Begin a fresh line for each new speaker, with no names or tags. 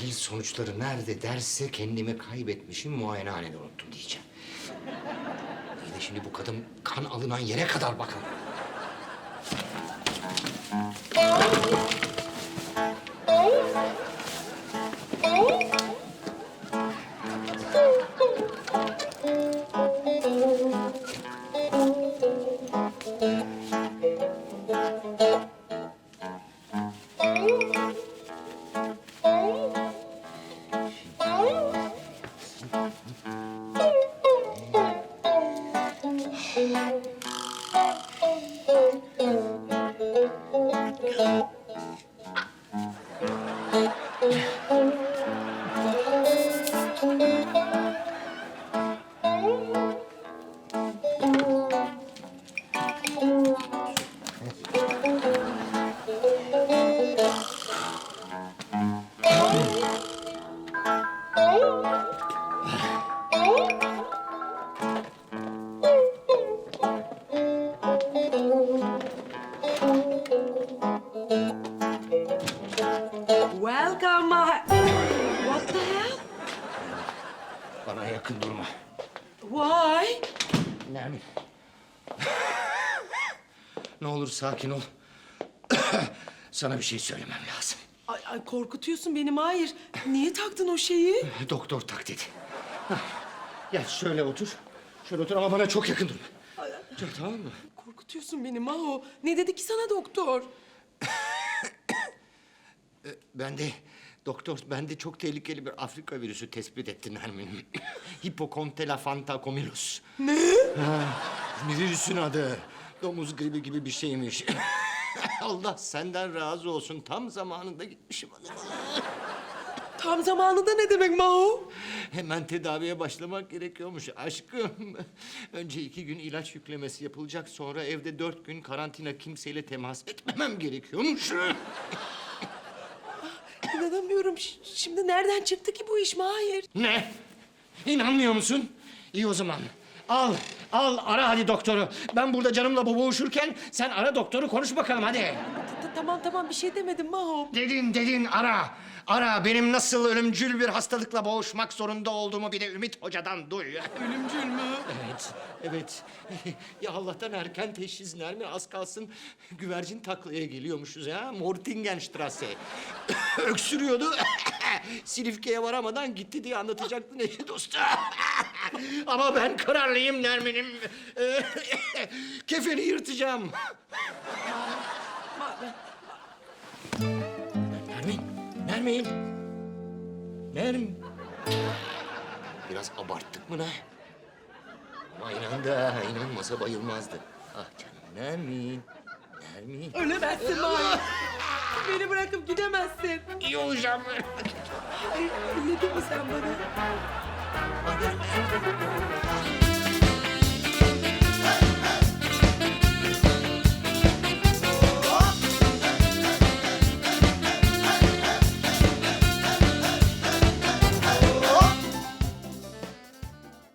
Tahlil sonuçları nerede derse kendimi kaybetmişim, muayenehanede unuttum diyeceğim. İyi de şimdi bu kadın kan alınan yere kadar bakalım.
Thank you.
Bana yakın durma.
Why?
Nermin. ne olur sakin ol. Sana bir şey söylemem lazım.
Ay, ay korkutuyorsun beni Mahir. Niye taktın o şeyi?
Doktor tak dedi. Hah, Gel şöyle otur. Şöyle otur ama bana çok yakın dur. Dur, tamam mı?
Korkutuyorsun beni Maho. Ne dedi ki sana doktor?
Ben de doktor ben de çok tehlikeli bir Afrika virüsü tespit etti Nermin. Hipokontela fantacomirus. Ne? virüsün adı. Domuz gribi gibi bir şeymiş. Allah senden razı olsun. Tam zamanında gitmişim.
Tam zamanında ne demek Maho?
Hemen tedaviye başlamak gerekiyormuş aşkım. Önce iki gün ilaç yüklemesi yapılacak. Sonra evde dört gün karantina kimseyle temas etmemem gerekiyormuş.
İnanamıyorum. Şimdi nereden çıktı ki bu iş Mahir?
Ne? İnanmıyor musun? İyi o zaman. Al, al ara hadi doktoru. Ben burada canımla boğuşurken sen ara doktoru konuş bakalım hadi.
Ta- ta- Tamam tamam bir şey demedim Maho.
Dedin dedin ara. Ara benim nasıl ölümcül bir hastalıkla boğuşmak zorunda olduğumu bir de Ümit Hoca'dan duy.
Ölümcül mü?
Evet, evet. ya Allah'tan erken teşhis Nermin az kalsın güvercin taklaya geliyormuşuz ya. Mortingenstrasse. Öksürüyordu. Silifke'ye varamadan gitti diye anlatacaktı Neşe dostu. Ama ben kararlıyım Nermin'im. Kefeni yırtacağım. Nermin, Nermin. Nermin. Biraz abarttık mı ne? Ama inandı, inanmasa bayılmazdı. Ah canım Nermin, Nermin.
Ölemezsin Mahir. Beni bırakıp gidemezsin.
İyi olacağım.
Ay, Dinledin mi sen bana?